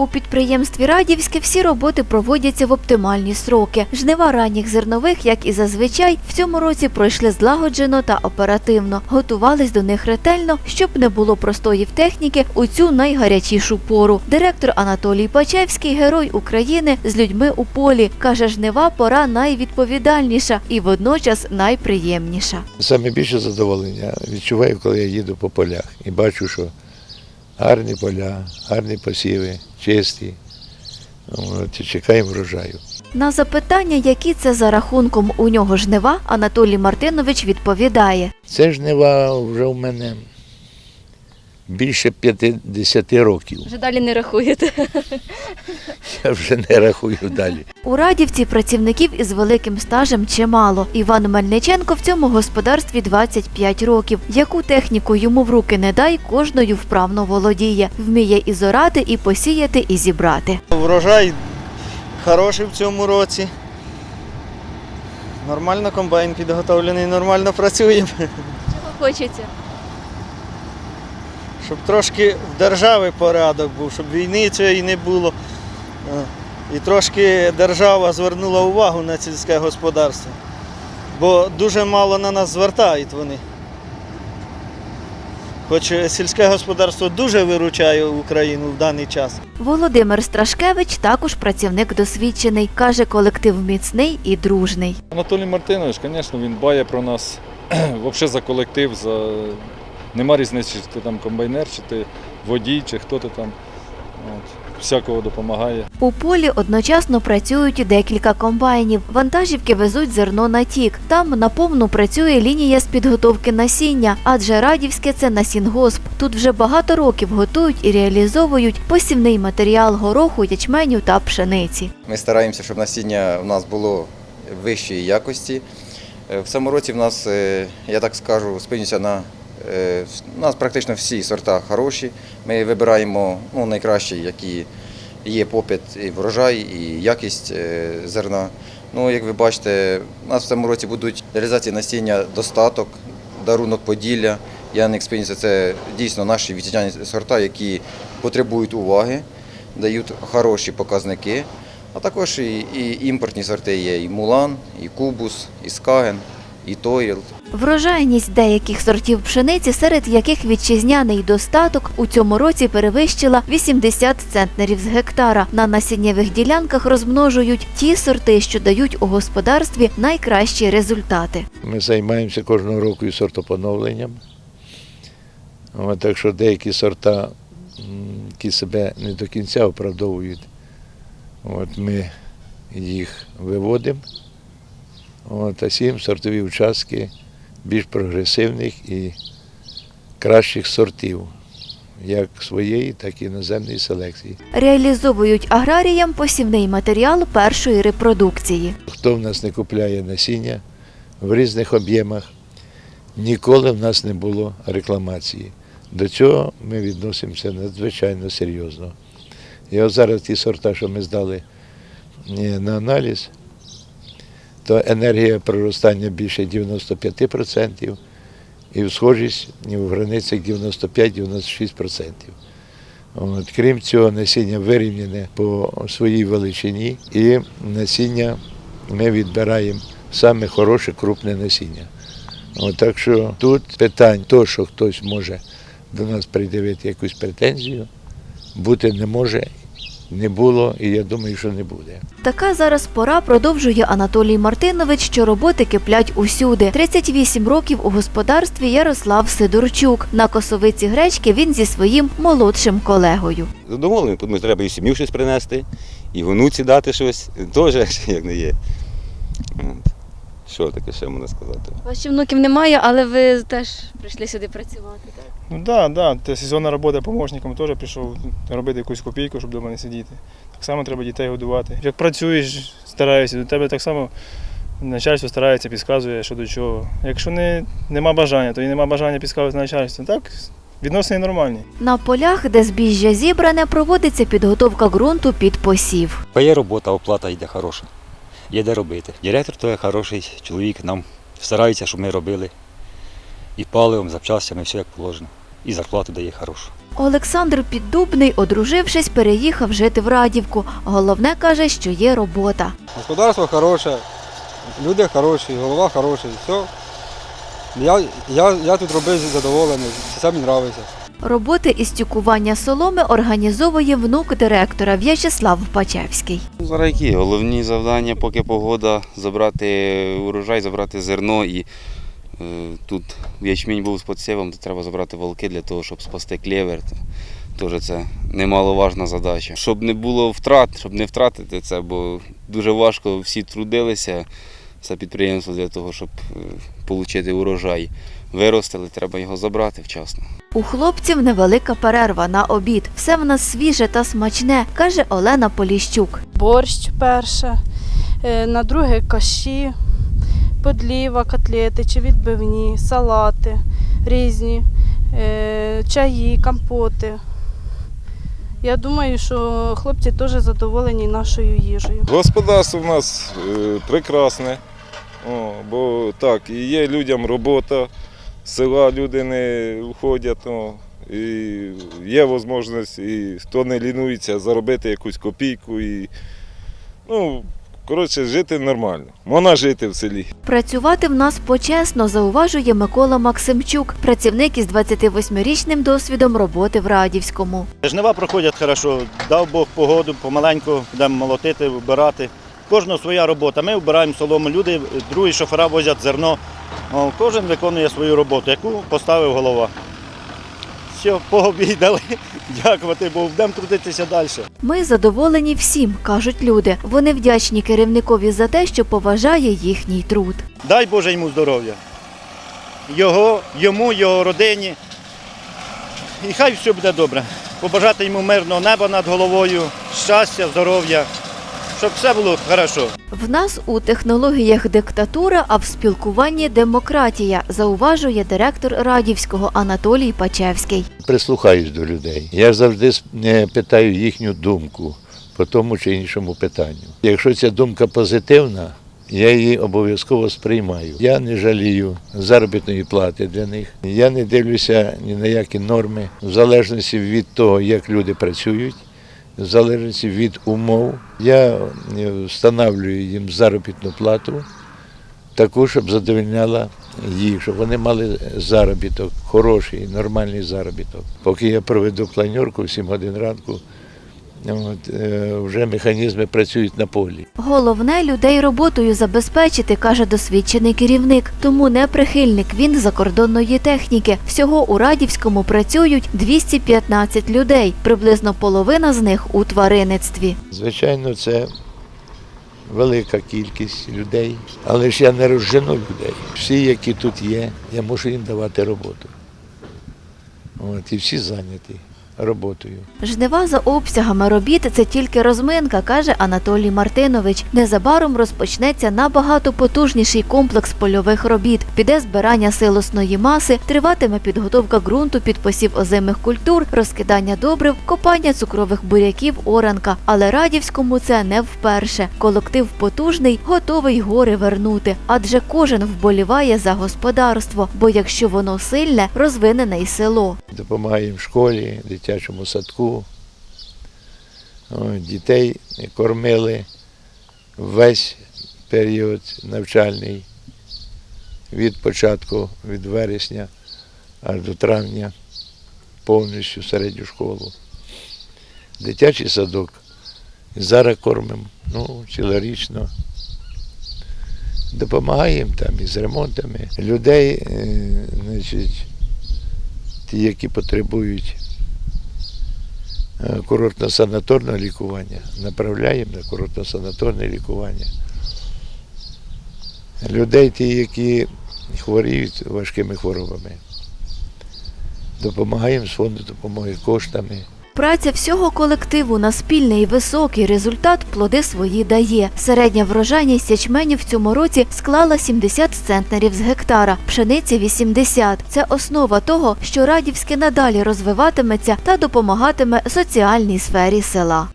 У підприємстві Радівське всі роботи проводяться в оптимальні сроки. Жнива ранніх зернових, як і зазвичай, в цьому році пройшли злагоджено та оперативно. Готувались до них ретельно, щоб не було простоїв техніки у цю найгарячішу пору. Директор Анатолій Пачевський, герой України з людьми у полі, каже, жнива пора найвідповідальніша і водночас найприємніша. Саме більше задоволення відчуваю, коли я їду по полях і бачу, що гарні поля, гарні посіви, чисті. От, чекаємо врожаю. На запитання, які це за рахунком у нього жнива, Анатолій Мартинович відповідає. Це жнива вже в мене більше 50 років. Вже далі не рахуєте. Я вже не рахую далі. У Радівці працівників із великим стажем чимало. Іван Мельниченко в цьому господарстві 25 років. Яку техніку йому в руки не дай, кожною вправно володіє. Вміє і зорати, і посіяти, і зібрати. Врожай хороший в цьому році. Нормально комбайн підготовлений, нормально працюємо. Чого хочеться? Щоб трошки в держави порядок був, щоб війни цієї не було. Е, І трошки держава звернула увагу на сільське господарство. Бо дуже мало на нас звертають вони. Хоч сільське господарство дуже виручає Україну в даний час. Володимир Страшкевич також працівник досвідчений. Каже, колектив міцний і дружний. Анатолій Мартинович, звісно, він дбає про нас, взагалі за колектив, за... нема різниці, чи ти там комбайнер, чи ти водій, чи хто ти там. От. Всякого допомагає. У полі одночасно працюють декілька комбайнів. Вантажівки везуть зерно на тік. Там наповну працює лінія з підготовки насіння, адже Радівське це насінгосп. Тут вже багато років готують і реалізовують посівний матеріал гороху, ячменю та пшениці. Ми стараємося, щоб насіння у нас було вищої якості. Е, В цьому році в нас, е, я так скажу, спинюся на у нас практично всі сорта хороші. Ми вибираємо ну, найкращі, які є попит і врожай, і якість е, зерна. Ну, як ви бачите, у нас в цьому році будуть реалізації насіння достаток, дарунок Поділля. Яник Спиніця це дійсно наші вітчизняні сорта, які потребують уваги, дають хороші показники. А також і, і імпортні сорти є і Мулан, і Кубус, і Скаген, і Тойлд. Врожайність деяких сортів пшениці, серед яких вітчизняний достаток у цьому році перевищила 80 центнерів з гектара. На насіннєвих ділянках розмножують ті сорти, що дають у господарстві найкращі результати. Ми займаємося кожного року і сортопоновленням. Так що деякі сорта, які себе не до кінця оправдовують, от, ми їх виводимо, от, а сім сортові участки більш прогресивних і кращих сортів, як своєї, так і іноземної селекції. Реалізовують аграріям посівний матеріал першої репродукції. Хто в нас не купляє насіння в різних об'ємах, ніколи в нас не було рекламації. До цього ми відносимося надзвичайно серйозно. І от зараз ті сорта, що ми здали е, на аналіз, то енергія проростання більше 95% і схожість в границях 95-96%. От, крім цього, насіння вирівняне по своїй величині, і насіння ми відбираємо саме хороше крупне насіння. От, так що тут питань, то, що хтось може до нас придивити якусь претензію, бути не може, не було, і я думаю, що не буде. Така зараз пора продовжує Анатолій Мартинович, що роботи киплять усюди. 38 років у господарстві Ярослав Сидорчук. На косовиці гречки він зі своїм молодшим колегою. Задоволений, тому що треба і сім'ю щось принести, і внуці дати щось, теж як не є. От. Що таке ще можна сказати? У вас ще внуків немає, але ви теж прийшли сюди працювати. Так? Ну так, да, да. сезонна робота помощником теж пішов робити якусь копійку, щоб вдома не сидіти. Так само треба дітей годувати. Як працюєш, стараєшся, до тебе так само начальство старається, підказує, що до чого. Якщо не, нема бажання, то і нема бажання підказувати начальство. Так, відносини нормальні. На полях, де збіжжя зібране, проводиться підготовка ґрунту під посів. Є робота, оплата йде хороша. Є де робити. Директор то є хороший чоловік, нам старається, щоб ми робили. І паливом, запчастями, все як положено. І зарплату дає хорошу. Олександр Піддубний, одружившись, переїхав жити в Радівку. Головне каже, що є робота. Господарство хороше, люди хороші, голова хороший, все. Я, я, я тут робив задоволений, все мені подобається. Роботи із тюкування соломи організовує внук директора В'ячеслав Пачевський. Зараз які головні завдання, поки погода, забрати урожай, забрати зерно і е, тут ячмінь був з подсівом, то треба забрати волки для того, щоб спасти клєвер. То Теж це немаловажна задача. Щоб не було втрат, щоб не втратити це, бо дуже важко всі трудилися, це підприємство для того, щоб отримати урожай. Виростили, треба його забрати вчасно. У хлопців невелика перерва на обід. Все в нас свіже та смачне, каже Олена Поліщук. борщ перше, е, на друге каші, подліва, котлети чи відбивні, салати різні, е, чаї, компоти. Я думаю, що хлопці теж задоволені нашою їжею. Господарство в нас е, прекрасне, бо так, і є людям робота, з села люди не входять, о, і є можливість, і хто не лінується, заробити якусь копійку. І, ну, коротше, жити нормально. Можна жити в селі. Працювати в нас почесно, зауважує Микола Максимчук, працівник із 28-річним досвідом роботи в Радівському. Жнива проходять хорошо, дав Бог погоду, помаленьку будемо молотити, вибирати. Кожного своя робота. Ми вбираємо солому, люди, другі шофера возять зерно. О, Кожен виконує свою роботу, яку поставив голова. Все, пообідали, дякувати Богу, будемо трудитися далі. Ми задоволені всім, кажуть люди. Вони вдячні керівникові за те, що поважає їхній труд. Дай Боже йому здоров'я. Його, йому, його родині. І хай все буде добре. Побажати йому мирного неба над головою, щастя, здоров'я, щоб все було хорошо. В нас у технологіях диктатура, а в спілкуванні демократія, зауважує директор Радівського Анатолій Пачевський. Прислухаюсь до людей. Я завжди е, питаю їхню думку по тому чи іншому питанню. Якщо ця думка позитивна, я її обов'язково сприймаю. Я не жалію заробітної плати для них. Я не дивлюся ні на які норми, в залежності від того, як люди працюють, залежності від умов. Я е, встановлюю їм заробітну плату таку, щоб задовольняла їх, щоб вони мали заробіток, хороший, нормальний заробіток. Поки я проведу планерку в 7 годин ранку, от, е, вже механізми працюють на полі. Головне людей роботою забезпечити, каже досвідчений керівник. Тому не прихильник він закордонної техніки. Всього у Радівському працюють 215 людей, приблизно половина з них у тваринництві. Звичайно, це велика кількість людей, але ж я не розжену людей. Всі, які тут є, я мушу їм давати роботу. От, і всі зайняті роботою. Жнива за обсягами робіт це тільки розминка, каже Анатолій Мартинович. Незабаром розпочнеться набагато потужніший комплекс польових робіт. Піде збирання силосної маси, триватиме підготовка ґрунту під посів озимих культур, розкидання добрив, копання цукрових буряків, оранка. Але Радівському це не вперше. Колектив потужний, готовий гори вернути. Адже кожен вболіває за господарство, бо якщо воно сильне, розвинене й село. Допомагаємо в школі, дитячому садку. Дітей кормили весь період навчальний від початку, від вересня аж до травня, повністю середню школу. Дитячий садок. Зараз кормимо ну, цілорічно. Допомагаємо там із ремонтами. Людей, е, значить, ті, які потребують е, курортно-санаторного лікування, направляємо на курортно-санаторне лікування. Людей, ті, які хворіють важкими хворобами, допомагаємо з фонду допомоги коштами. Праця всього колективу на спільний і високий результат плоди свої дає. Середня врожайність ячменю в цьому році склала 70 центнерів з гектара, пшениці 80. Це основа того, що Радівське надалі розвиватиметься та допомагатиме соціальній сфері села.